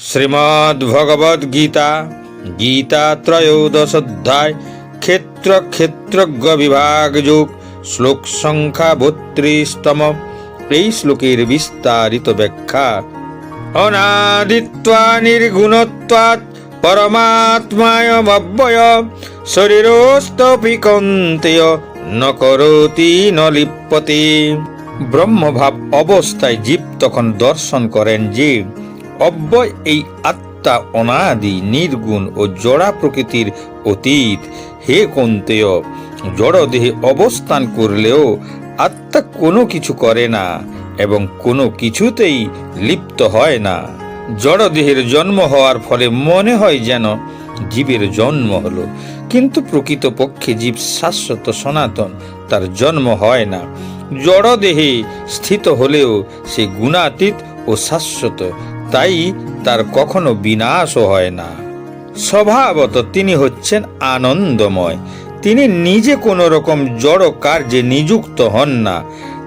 শ্রীমদ্ ভগবদ গীতা ত্রয়োদশোধ্যায় ক্ষেত্র ক্ষেত্রজ্ঞ বিভাগ যোগ শ্লোক সংখ্যা বত্রিশতম এই শ্লোকের বিস্তারিত ব্যাখ্যা, অনাদিত্বা নির্গুণত্বাৎ পরমাত্মায়মব্যয় শরীরস্থপি কন্তেয় ন করতি ন লিপ্যতে ব্রহ্মভাব অবস্থায় জীব তখন দর্শন করেন যে অব্যয় এই আত্মা অনাদি, নির্গুণ ও জড়া প্রকৃতির অতীত। হে কন্তেয় জড় দেহে অবস্থান করলেও আত্মা কোনো কিছু করে না এবং কোনো কিছুতেই লিপ্ত হয় না। জড় দেহের জন্ম হওয়ার ফলে মনে হয় যেন জীবের জন্ম হলো, কিন্তু প্রকৃতপক্ষে জীব শাশ্বত সনাতন, তার জন্ম হয় না। জড় দেহে স্থিত হলেও সে গুণাতীত ও শাশ্বত তাই তার কখনো বিনাশও হয় না। স্বভাবত তিনি হচ্ছেন আনন্দময়। তিনি নিজে কোনো রকম জড় কার্যে নিযুক্ত হন না।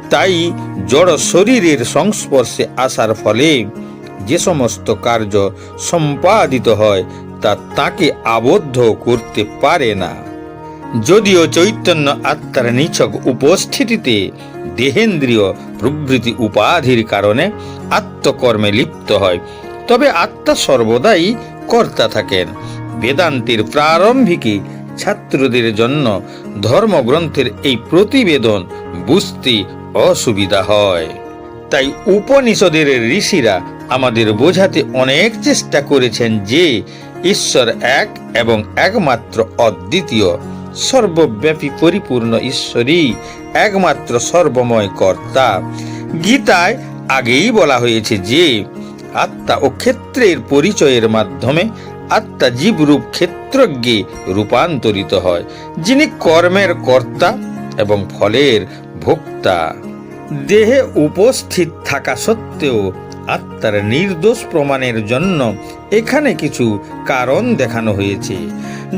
তাই জড় শরীরের সংস্পর্শে আসার ফলে যে সমস্ত কার্য সম্পাদিত হয়, তা তাকে আবদ্ধ করতে পারে না। যদিও চৈতন্য আত্মার নিছক উপস্থিতিতে দেহেন্দ্রীয় প্রভৃতি উপাধির কারণে আত্মকর্মে লিপ্ত হয়, তবে আত্মা সর্বদাই কর্তা থাকেন। বেদান্তের প্রারম্ভিকী ছাত্রদের জন্য ধর্মগ্রন্থের এই প্রতিবেদন বুঝতে অসুবিধা হয়। তাই উপনিষদের ঋষিরা আমাদের বোঝাতে অনেক চেষ্টা করেছেন যে ঈশ্বর এক এবং একমাত্র অদ্বিতীয় সর্বব্যাপী পরিপূর্ণ ঈশ্বরই একমাত্র সর্বময় কর্তা। গীতায় আগেই বলা হয়েছে যে, আত্মা ও ক্ষেত্রের পরিচয়ের মাধ্যমে আত্মা জীবরূপ ক্ষেত্রজ্ঞে রূপান্তরিত হয়, যিনি কর্মের কর্তা এবং ফলের ভোক্তা। দেহে উপস্থিত থাকা সত্ত্বেও আত্মার নির্দোষ প্রমাণের জন্য এখানে কিছু কারণ দেখানো হয়েছে।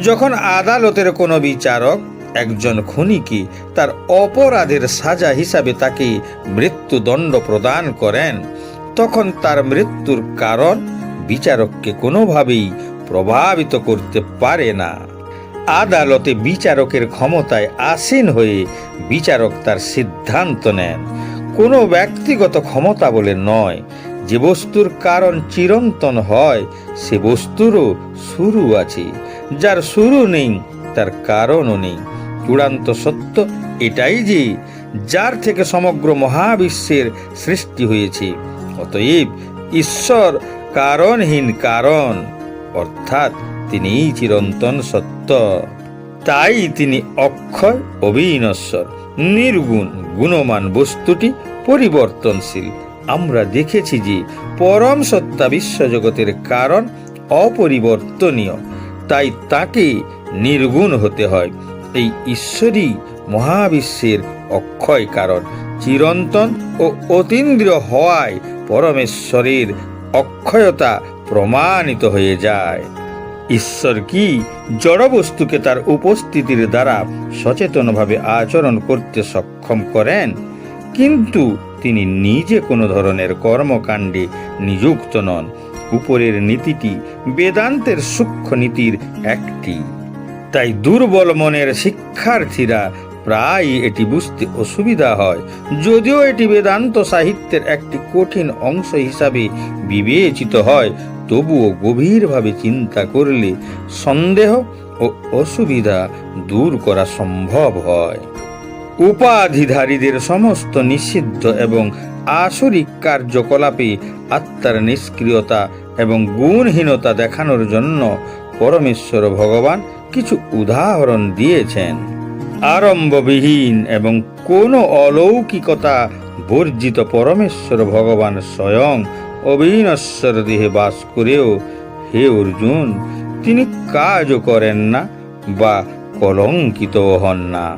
যখন আদালতের কোনো বিচারক একজন খুনিকে তার অপরাধের সাজা হিসাবে তাকে মৃত্যুদণ্ড প্রদান করেন, তখন তার মৃত্যুর কারণ বিচারককে কোনোভাবেই প্রভাবিত করতে পারে না। আদালতে বিচারকের ক্ষমতায় আসীন হয়ে বিচারক তার সিদ্ধান্ত নেন। কোনো ব্যক্তিগত ক্ষমতা বলে নয় যে বস্তুর কারণ চিরন্তন হয়, সে বস্তুরও শুরু আছে। যার শুরু নেই, তার কারণও নেই। চূড়ান্ত সত্য এটাই যে, যার থেকে সমগ্র মহাবিশ্বের সৃষ্টি হয়েছে। অতএব ঈশ্বর কারণহীন কারণ, অর্থাৎ তিনি চিরন্তন সত্য। তাই তিনি অক্ষয়, অবিনশ্বর, নির্গুণ, গুণমান বস্তুটি পরিবর্তনশীল। আমরা দেখেছি যে পরম সত্তা বিশ্বজগতের কারণ অপরিবর্তনীয়। তাই তাকে নির্গুণ হতে হয়। এই ঈশ্বরই মহাবিশ্বের অক্ষয় কারণ। চিরন্তন ও অতীন্দ্রিয় হওয়ায় পরমেশ্বরের অক্ষয়তা প্রমাণিত হয়ে যায়। ঈশ্বর কি জড়বস্তুকে তার উপস্থিতির দ্বারা সচেতনভাবে আচরণ করতে সক্ষম করেন? কিন্তু তিনি নিজে কোনো ধরনের কর্মকাণ্ডে নিযুক্ত নন। উপরের নীতিটি বেদান্তের সূক্ষ্ম নীতির একটি। তাই দুর্বল মনের শিক্ষার্থীরা প্রায় এটি বুঝতে অসুবিধা হয়, যদিও এটি বেদান্ত সাহিত্যের একটি কঠিন অংশ হিসাবে বিবেচিত হয়। তবুও গভীরভাবে চিন্তা করলে সন্দেহ ও অসুবিধা দূর করা সম্ভব হয়। উপাধিধারীদের সমস্ত নিষিদ্ধ এবং আসরিক কার্যকলাপে আত্মার নিষ্ক্রিয়তা এবং গুণহীনতা দেখানোর জন্য পরমেশ্বর ভগবান কিছু উদাহরণ দিয়েছেন। আরম্ভবিহীন এবং কোনো অলৌকিকতা বর্জিত পরমেশ্বর ভগবান স্বয়ং অবিনশ্বর দেহে বাস করেও, হে অর্জুন, তিনি কাজও করেন না বা কলঙ্কিত হন না।